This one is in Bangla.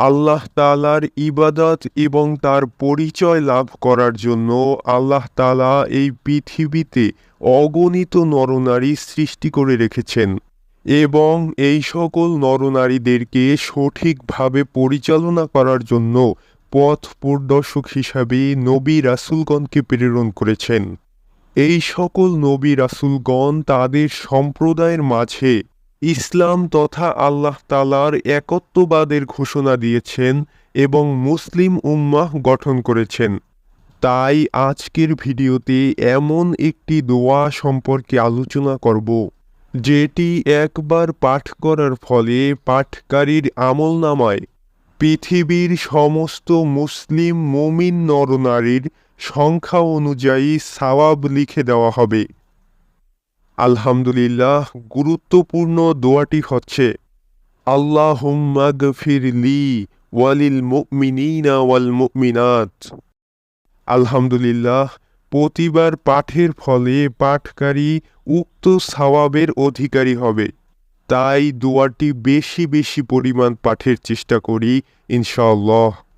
আল্লাহ তালার ইবাদত এবং তার পরিচয় লাভ করার জন্য আল্লাহ তালা এই পৃথিবীতে অগণিত নরনারী সৃষ্টি করে রেখেছেন এবং এই সকল নরনারীদেরকে সঠিকভাবে পরিচালনা করার জন্য পথ প্রদর্শক হিসাবে নবী রাসুলগণকে প্রেরণ করেছেন। এই সকল নবী রাসুলগণ তাদের সম্প্রদায়ের মাঝে ইসলাম তথা আল্লাহ তালার একত্ববাদের ঘোষণা দিয়েছেন এবং মুসলিম উম্মাহ গঠন করেছেন। তাই আজকের ভিডিওতে এমন একটি দোয়া সম্পর্কে আলোচনা করব, যেটি একবার পাঠ করার ফলে পাঠকারীর আমলনামায় পৃথিবীর সমস্ত মুসলিম মমিন নরনারীর সংখ্যা অনুযায়ী সাওয়াব লিখে দেওয়া হবে। আলহামদুলিল্লাহ, গুরুত্বপূর্ণ দোয়াটি হচ্ছে, আল্লাহুম্মা গফির লি ওয়ালিল মুমিনিনা ওয়াল মুমিনাত। আলহামদুলিল্লাহ, প্রতিবার পাঠের ফলে পাঠকারী উক্ত সওয়াবের অধিকারী হবে। তাই দোয়াটি বেশি বেশি পরিমাণ পাঠের চেষ্টা করি, ইনশাআল্লাহ।